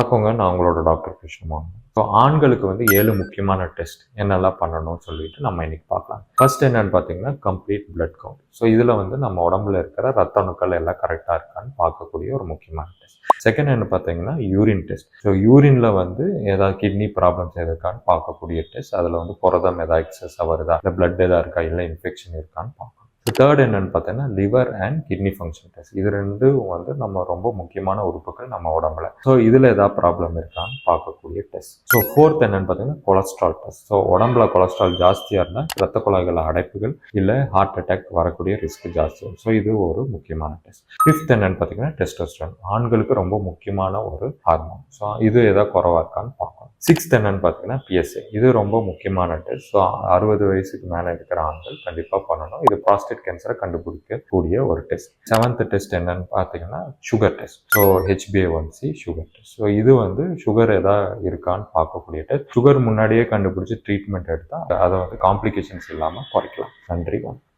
வணக்கங்க. நான் உங்களோட டாக்டர் கிருஷ்ணமோகன். ஸோ ஆண்களுக்கு வந்து ஏழு முக்கியமான டெஸ்ட் என்னெல்லாம் பண்ணணும்னு சொல்லிட்டு நம்ம இன்னைக்கு பார்க்கலாம். ஃபர்ஸ்ட் என்னன்னு பார்த்தீங்கன்னா கம்ப்ளீட் பிளட் கவுண்ட் ஸோ இதில் வந்து நம்ம உடம்புல இருக்கிற ரத்த அணுக்கள் எல்லாம் கரெக்டாக இருக்கான்னு பார்க்கக்கூடிய ஒரு முக்கியமான டெஸ்ட். செகண்ட் என்ன பார்த்தீங்கன்னா யூரின் டெஸ்ட் ஸோ யூரினில் வந்து ஏதாவது கிட்னி ப்ராப்ளம்ஸ் எது இருக்கான்னு பார்க்கக்கூடிய டெஸ்ட். அதில் வந்து புரதம் ஏதாவது எக்ஸஸாக வருதா? இல்லை பிளட் எதாவது இருக்கா? இல்லை இன்ஃபெக்ஷன் இருக்கான்னு பார்க்கணும் தேர்ட் என்னன்னு பார்த்தீங்கன்னா liver and kidney function test இது ரெண்டும் வந்து நம்ம ரொம்ப முக்கியமான உறுப்புகள் நம்ம உடம்புல. ஸோ இதில் ஏதாவது ப்ராப்ளம் இருக்கான்னு பார்க்கக்கூடிய டெஸ்ட் ஸோ ஃபோர்த் என்னென்னு பார்த்தீங்கன்னா கொலஸ்ட்ரால் டெஸ்ட் ஸோ உடம்புல கொலஸ்ட்ரால் ஜாஸ்தியாக இருந்தால் ரத்த குழாய்கள் அடைப்புகள் இல்லை ஹார்ட் அட்டாக் வரக்கூடிய ரிஸ்க் ஜாஸ்தி ஸோ இது ஒரு முக்கியமான டெஸ்ட் ஃபிஃப்த் என்னென்னு பார்த்தீங்கன்னா டெஸ்டோஸ்டரான் ஆண்களுக்கு ரொம்ப முக்கியமான ஒரு ஹார்மோன் ஸோ இது ஏதாவது குறவாக இருக்கான்னு பார்க்கணும் சிக்ஸ்த் என்னன்னு பார்த்தீங்கன்னா பிஎஸ்ஏ இது ரொம்ப முக்கியமான டெஸ்ட் ஸோ அறுபது வயசுக்கு மேலே இருக்கிற ஆண்கள் கண்டிப்பாக பண்ணணும். இது ப்ராஸ்டேட் கேன்சரை கண்டுபிடிக்கக்கூடிய ஒரு டெஸ்ட் செவன்த் டெஸ்ட் என்னன்னு பார்த்தீங்கன்னா sugar test so H B A one C sugar test so இது வந்து சுகர் ஏதாவது இருக்கான்னு பார்க்கக்கூடிய டெஸ்ட் சுகர் முன்னாடியே கண்டுபிடிச்சி ட்ரீட்மெண்ட் எடுத்தால் அதை வந்து காம்ப்ளிகேஷன்ஸ் இல்லாமல் குறைக்கலாம். நன்றி. வணக்கம்